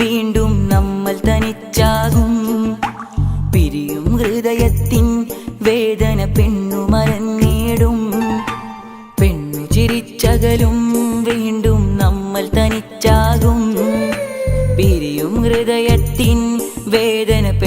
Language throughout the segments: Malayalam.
വീണ്ടും നമ്മൾ തനിച്ചാകും. പിരിയും ഹൃദയത്തിൻ വേദന പെണ്ണു മരന്നേടും പെണ്ണു ചിരിച്ചകലും വീണ്ടും നമ്മൾ തനിച്ചാകും. പിരിയും ഹൃദയത്തിൻ വേദന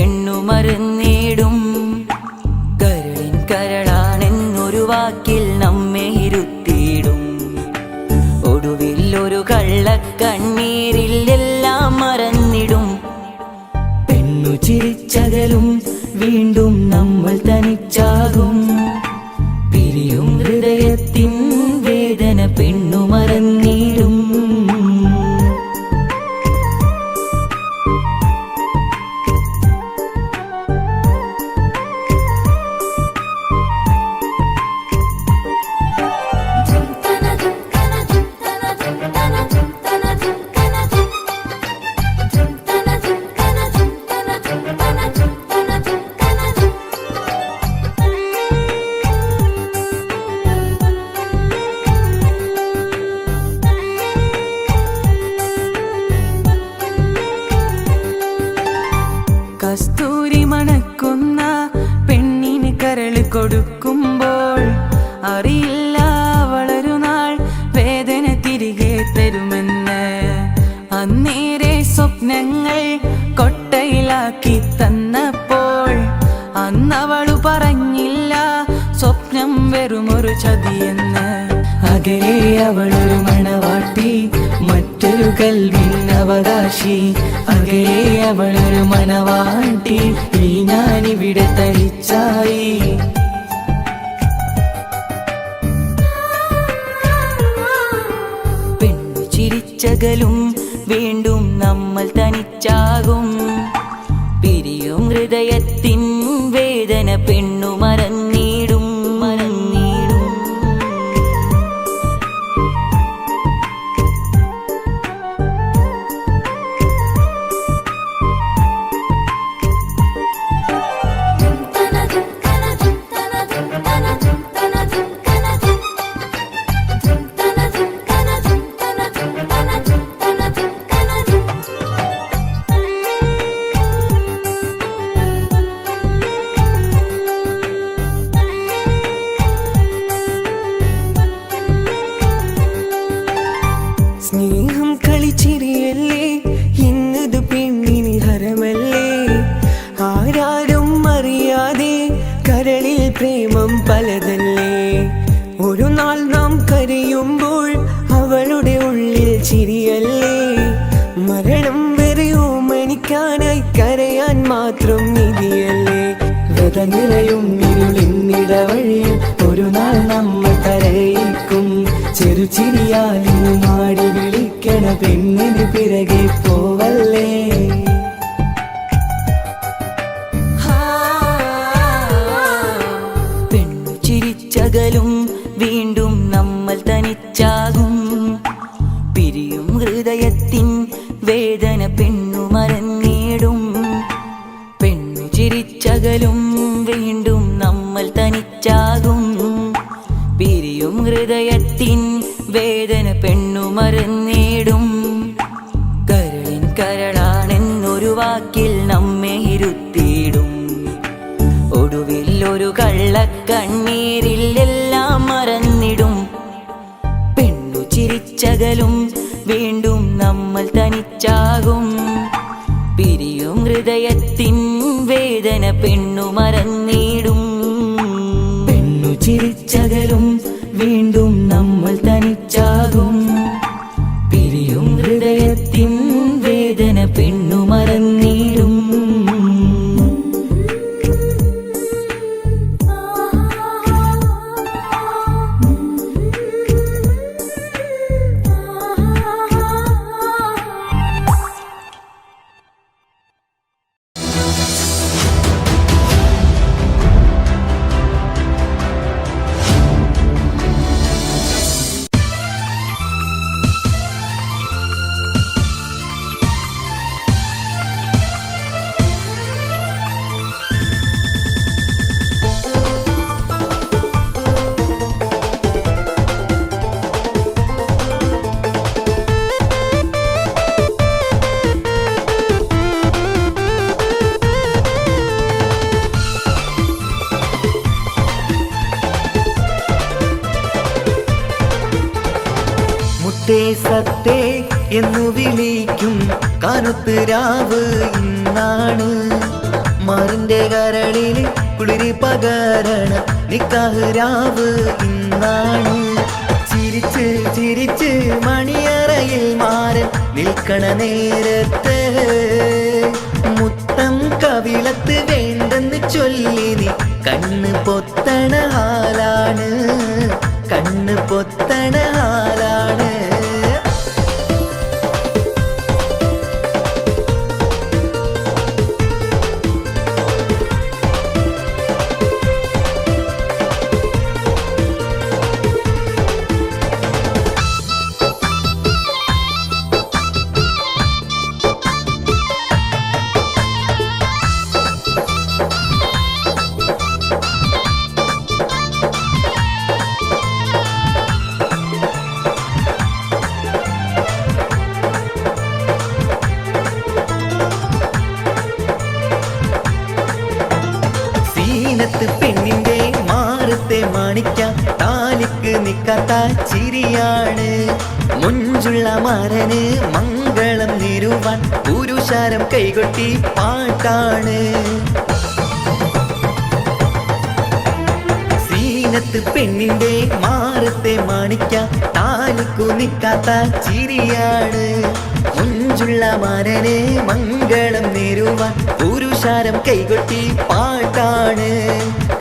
ചതിയെന്ന് അകലെ അവളൊരു മണവാട്ടി മറ്റൊരു കൽവിൻ അവകാശി. അകലെ അവളൊരു മണവാട്ടി ഈ ഞാനിവിടെ തനിച്ചായി. പെണ്ണു ചിരിച്ചകലും വീണ്ടും നമ്മൾ തനിച്ചാകും. പിരിയും ഹൃദയത്തിൻ വേദന പെണ്ണു മറന്നിടും ഒരു നാൾ നമ്മൾ കരയിക്കും. ചെറുചിരിയാലിന് മാടി വിളിക്കണ പെണ്ണിന് പിറകെ പോവല്ലേ? വേദന പെണ്ണു മറന്നേടും. കരളിൻ കരളാണെന്നൊരു വാക്കിൽ നമ്മെ ഇരുത്തിയിടും. ഒടുവിൽ ഒരു കള്ളക്കണ്ണീരിൽ എല്ലാം മറന്നിടും. പെണ്ണു ചിരിച്ചകലും വീണ്ടും നമ്മൾ തനിച്ചാകും. പിരിയും ഹൃദയത്തിൻ വേദന പെണ്ണു മറന്നിടും. പെണ്ണു ചിരിച്ചകലും വീണ്ടും നമ്മൾ തനിച്ചാകും. കനുത്ത് രാവ് ഇന്നാണ്. മാറിന്റെ കരളിൽ കുളിരി പകരണ നിക്കാഹ് രാവ് ഇന്നാണ്. ചിരിച്ച് ചിരിച്ച് മണിയറയിൽ മാറൻ നിൽക്കണ നേരത്തെ മുത്തം കവിളത്ത് വേണ്ടെന്ന് ചൊല്ലി നീ കണ്ണ് പൊത്തണ ഹാലാണ്. കണ്ണ് പൊത്തണ ഹാലാണ്. മാണിക്ക താലിക്ക് നിക്കാത്ത ചിരിയാണ്. മുഞ്ചുള്ള മരന് മംഗളം നിരുവാൻ പുരുഷാരം കൈകൊട്ടി പാട്ടാണ്. സീനത്ത് പെണ്ണിന്റെ മാറത്തെ മാണിക്ക താലിക്കു നിക്കാത്ത ചിരിയാണ്. മുഞ്ചുള്ള മരനെ മംഗളം നേരുവാൻ പുരുഷാരം കൈകൊട്ടി പാട്ടാണ്.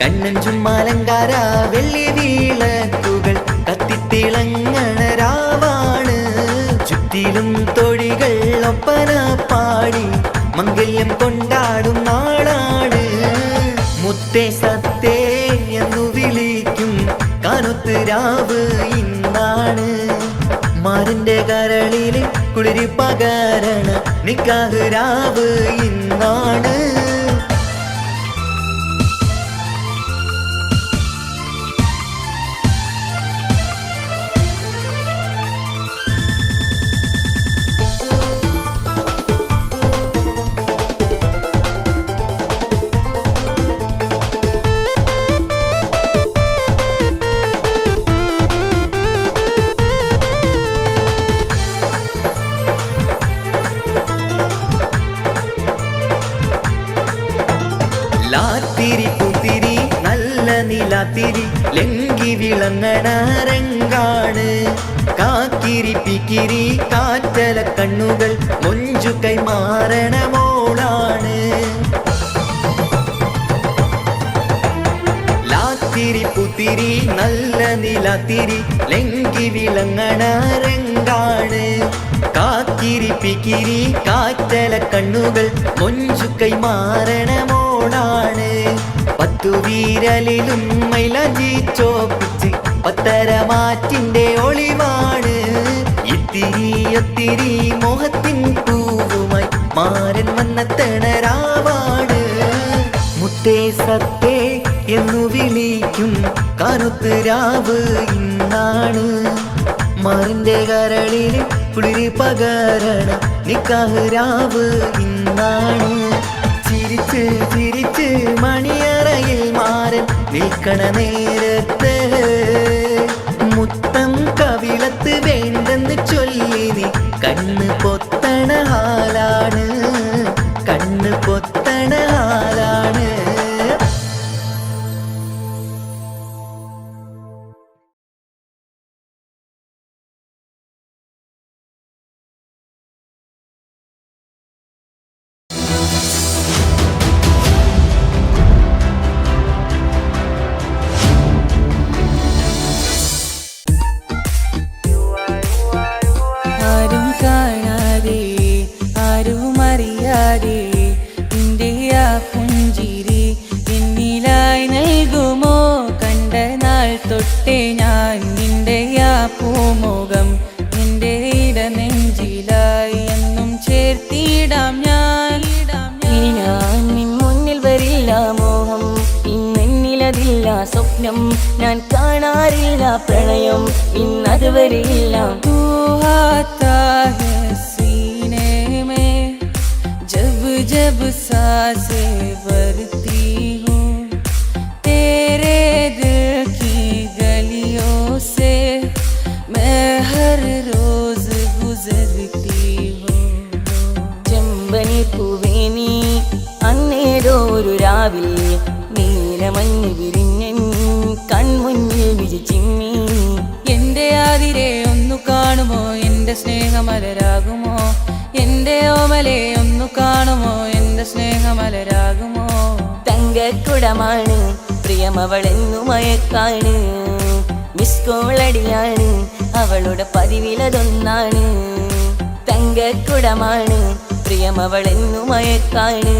കണ്ണൻ ചുമ്മാലങ്കാര വെള്ളി വീളക്കുകൾ കത്തിത്തിളങ്ങണ രാവാണ്. ചുറ്റിലും തൊഴികൾ ഒപ്പന പാടി മംഗല്യം കൊണ്ടാടും നാളാണ്. മുത്തേ സത്തേ എന്നു വിളിക്കും കനുത്ത് രാവ് ഇന്നാണ്. മാറിന്റെ കരളിൽ കുളിരി പകരണ നിക്കാഹ് രാവ് ഇന്നാണ്. ലാത്തിരി പുത്തിരി നല്ല നിലാത്തിരി ലങ്കി വിളങ്ങണ രംഗാണ് കാക്കിരി പിക്കിരി കാറ്റല കണ്ണുകൾ മൊഞ്ചു കൈമാറണ മോളാണ്. ലാത്തിരി പുത്തിരി നല്ല നിലാത്തിരി ലങ്കി വിളങ്ങണ രംഗാണ് കാക്കിരി പിക്കിരി കാറ്റല കണ്ണുകൾ മൊഞ്ചു കൈമാറണ മോളാണ് പത്തു വീരലിലും മൈലാഞ്ചി ചോപ്പിച്ച് പത്തരമാറ്റിന്റെ ഒളിവാണ്. ഇത്തിരി ഒത്തിരി മോഹത്തിൻ പൂവുമായി മാരൻ വന്ന തിണരാവാണ്. മുത്തേ സത്തേ എന്നു വിളിക്കും കറുത്ത് രാവ് ഇന്നാണ്. മാറിന്റെ കരളിൽ കുളിരി പകരണ നിക്കാഹ് രാവ് ഇന്നാണ്. ചിരിച്ച് ചിരിച്ച് മണിയറയിൽ മാറൻ നിൽക്കണ നേരത്ത് നെഞ്ചം ഇന്നത് വരില്ല जब जब सासे भरती हूँ तेरे दिल की गलियों से मैं हर रोज गुजरती हूँ ചെമ്പനി പൂവേനി അന്നേടോരു രാവിലെ നീലമഞ്ഞിരി കൺമുന്നിൽ വിരിച്ചിമ്മി എന്റെ ആതിരെ ഒന്നു കാണുമോ? എന്റെ സ്നേഹമലരാകുമോ? എന്റെ ഓമലെ ഒന്നു കാണുമോ? എന്റെ സ്നേഹമലരാകുമോ? തങ്കക്കുടമാണ് പ്രിയമവളെന്നു മയക്കാണ് മിസ് കോളടിയാണ് അവളുടെ പതിവിലതൊന്നാണ് തങ്കക്കുടമാണ് പ്രിയമവളെന്നു മയക്കാണ്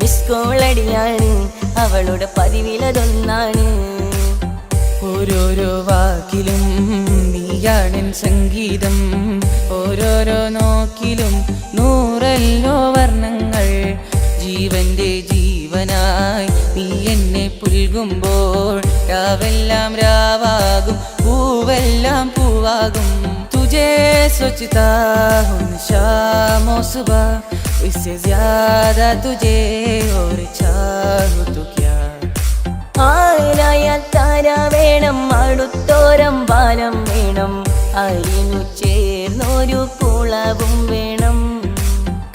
മിസ് കോളടിയാണ് അവളുടെ പതിവിലതൊന്നാണ് ഓരോരോ വാക്കിലും നീയാണൻ സംഗീതം ഓരോരോ നോക്കിലും നൂറല്ലോ വർണ്ണങ്ങൾ ജീവന്റെ ജീവനായി നീ എന്നെ പുൽകുമ്പോൾ രാവെല്ലാം രാവാകും പൂവെല്ലാം പൂവാകും തുജേ सोचता हूँ शामो सुबह इससे ज्यादा तुझे और चाहूँ तो क्या ആരായാൽ താര വേണം അടുത്തോരം ബാലം വേണം. അരിനു ചേർന്നൊരു കുളവും വേണം.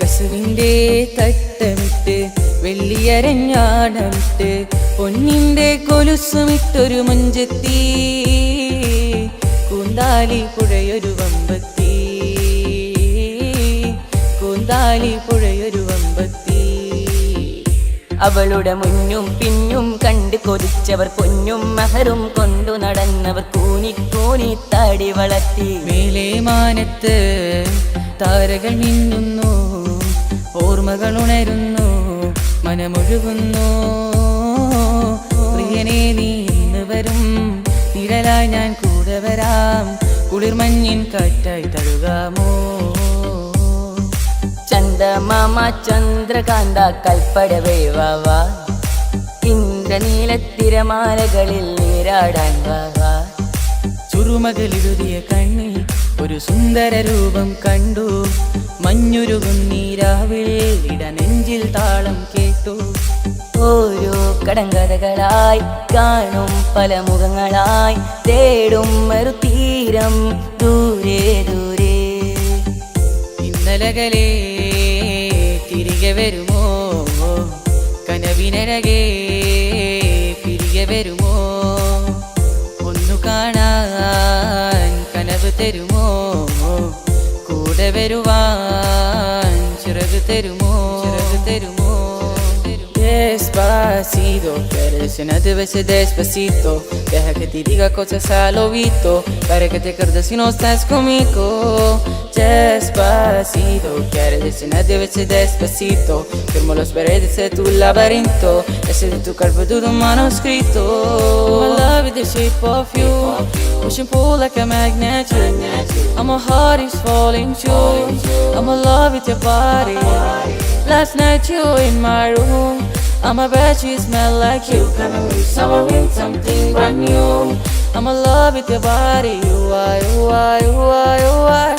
കസുവിന്റെ തട്ടമിട്ട് വെള്ളിയരഞ്ഞാടമിട്ട് പൊന്നിന്റെ കൊലുസുമിട്ടൊരു മുഞ്ചെത്തി. കൂന്താലി പുഴയൊരു വമ്പത്തി. കൂന്താലി പുഴയൊരു അവളുടെ മുന്നും പിന്നും കണ്ട് കൊതിച്ചവർ പൊന്നും മഹറും കൊണ്ടു നടന്നവർ കൂനി കൂനി താടി വളർത്തി. മേലെ മാനത്ത് താരകൾ മിന്നുന്നു ഓർമ്മകൾ ഉണരുന്നു മനമൊഴുകുന്നു. പ്രിയനെ വരും നിഴലായി ഞാൻ കൂടെ വരാം കുളിർമഞ്ഞിൻ കാറ്റായി തഴുകാമോ? ചന്ദമാമ ചന്ദ്രകാന്ത കൽപ്പടവേ വാവാ ഇന്ദ്രനീലത്തിരമാലകളിൽ നീരാടാൻ വാവാ ചുറുമകളിലുതിയ കണ്ണിൽ ഒരു സുന്ദര രൂപം കണ്ടു. മഞ്ഞുരുകും നീരാവിൽ ഇട നെഞ്ചിൽ താളം കേട്ടു. ഓരോ കടങ്കഥകളായി കാണും പല മുഖങ്ങളായി തേടും മറുതീരം ദൂരെ ദൂരെ. ഇന്നലകളെ വരുമോ? കനവിനരകെ തിരികെ വരുമോ? ഒന്നു കാണാൻ കനവ് തരുമോ? കൂടെ വരുവാൻ ചിറക് തരുമോ ചിറക് തരുമോ? Despacito, quieres veces despacito. Deja que te diga cosas al oído. Para que te acuerdes si no estás conmigo. Despacito, quieres veces despacito. Firmo las paredes de tu laberinto. Ese de tu cuerpo todo manuscrito. My love is the shape of you. Push and pull like a magnet you I'm heart is falling too. I'm in love with your body. Last night you in my room I'm a bet you smell like you. Coming with summer with something brand new. I'm in love with your body. You are, you are, you are, you are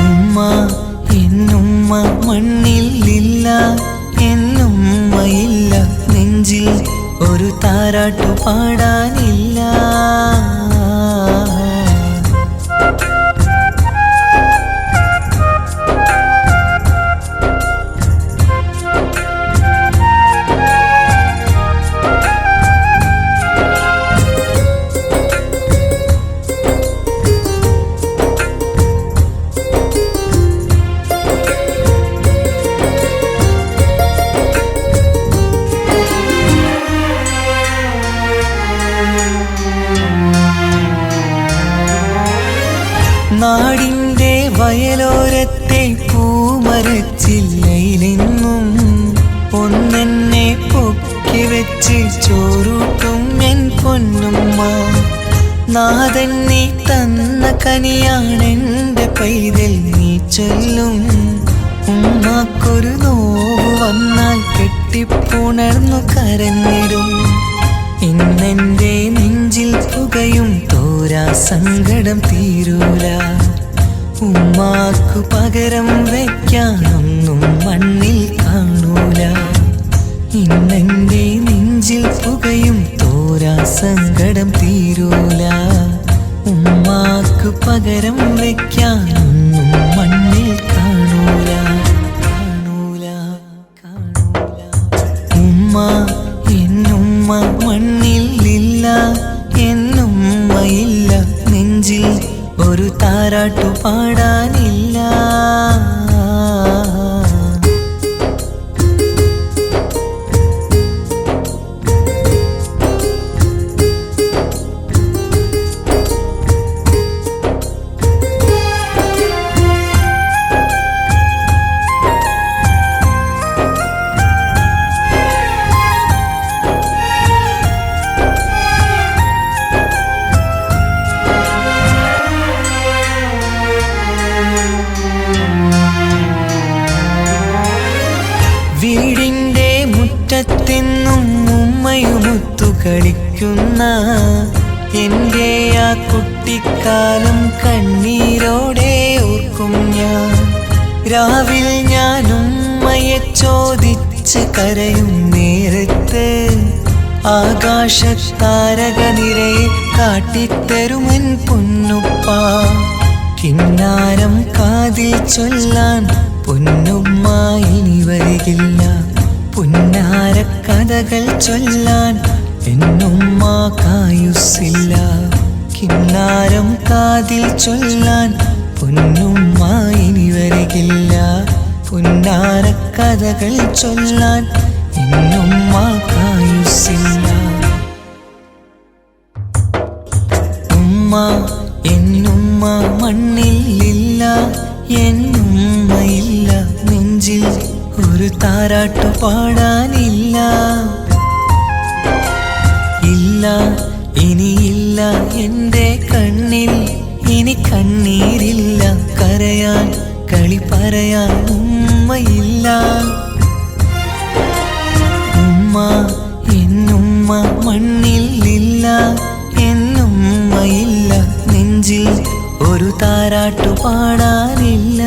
ഉമ്മ എന്നുമ്മ മണ്ണിലില്ല എന്നുമ്മയില്ല നെഞ്ചിൽ ഒരു താരാട്ടു പാടാനില്ല വയലോരത്തെ പൂമരച്ചില്ലയിലെന്നും ഒന്നെന്നെ പൊക്കി വെച്ച് ചോറൂട്ടും എൻ പൊന്നുമ്മ. നാഥൻ നീ തന്ന കനിയാണെന്റെ പൈതൽ നീ ചൊല്ലും. ഉമ്മാക്കൊരു നോവ് വന്നാൽ കെട്ടിപ്പുണർന്നു കരഞ്ഞിടും. ഇന്നെന്റെ നെഞ്ചിൽ പുകയും തോരാ സങ്കടം തീരൂല. ഉമ്മാക്കു പകരം വയ്ക്കാനൊന്നും മണ്ണിൽ കാണൂല. ഇന്നെന്റെ നെഞ്ചിൽ പുകയും തോരാ സങ്കടം തീരൂല. ഉമ്മാക്കു പകരം വയ്ക്കാനൊന്നും മണ്ണിൽ കാണൂല. കളിക്കുന്ന എന്റെ ആ കുട്ടിക്കാലം കണ്ണീരോടെ ഓർക്കും ഞാൻ. രാവിൽ ഞാൻ ഉമ്മയെ ചോദിച്ച് കരയും നേരത്ത് ആകാശ താരക നിരയെ കാട്ടിത്തരുമൻ പൊന്നുപ്പ. കിന്നാരം കാതിൽ ചൊല്ലാൻ പൊന്നുമ്മ ഇനി വരികില്ല. പുന്നാര കഥകൾ ചൊല്ലാൻ എന്നുമ്മ കായുസില്ല കിന്നാരം കാതിൽ ചൊല്ലാൻ പൊന്നുമ്മ ഇനി വരികില്ല പുന്നാര കഥകൾ ചൊല്ലാൻ എന്നുമ്മ കായുസില്ല ഉമ്മ എന്നുമ്മ മണ്ണിലില്ല എന്നുമ്മയില്ല നെഞ്ചിൽ ഒരു താരാട്ടു പാടാനില്ല. ഇല്ല ഇനിയില്ല എന്റെ കണ്ണിൽ ഇനി കണ്ണീരില്ല. കരയാൻ കളി പറയാൻ ഉമ്മയില്ല. ഉമ്മ എന്നുമ്മ മണ്ണിൽ ഇല്ല എന്നുമ്മയില്ല. നെഞ്ചിൽ ഒരു താരാട്ടു പാടാനില്ല.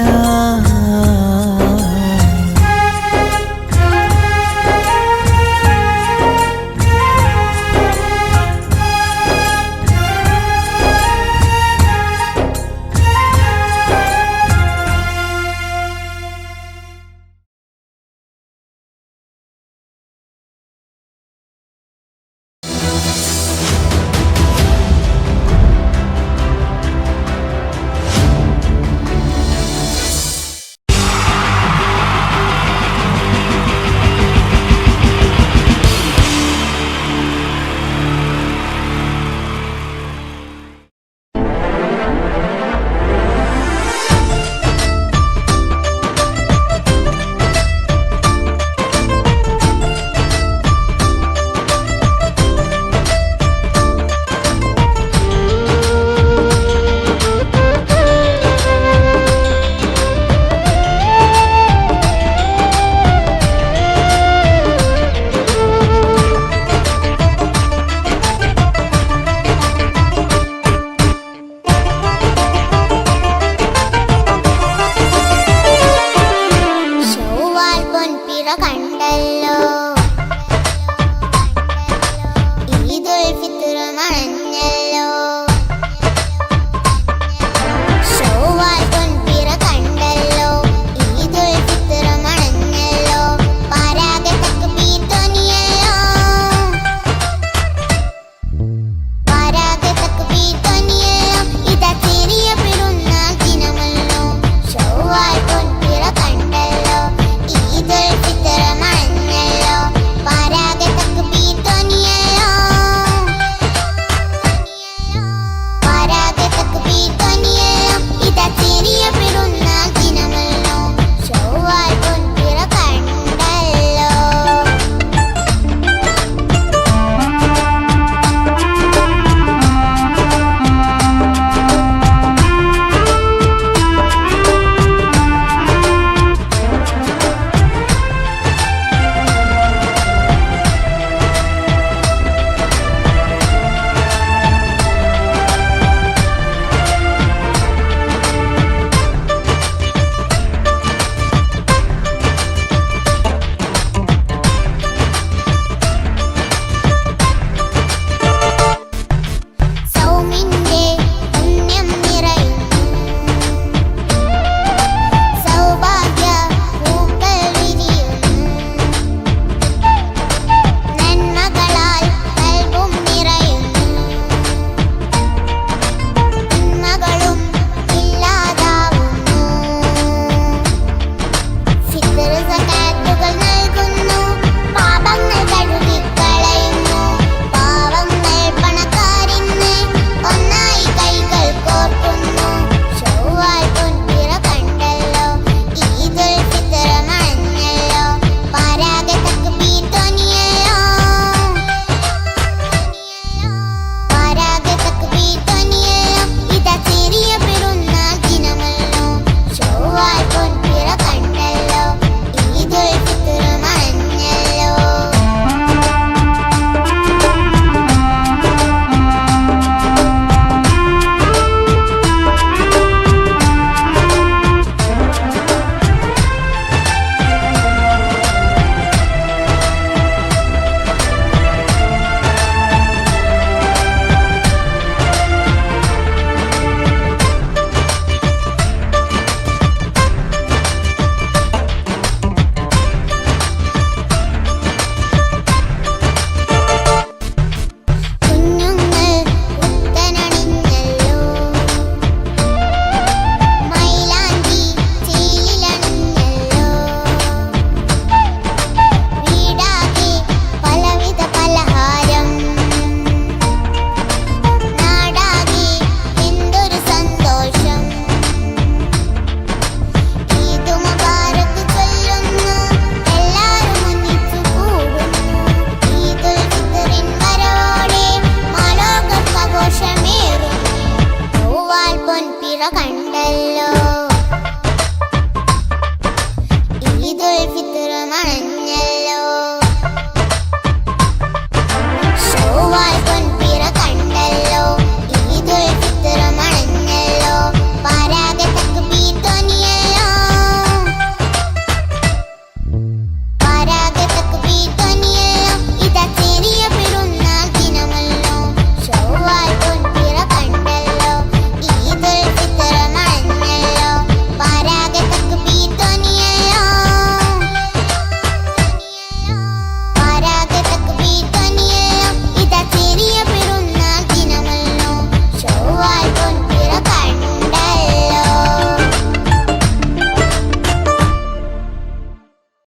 ईद उल फितर मनाइए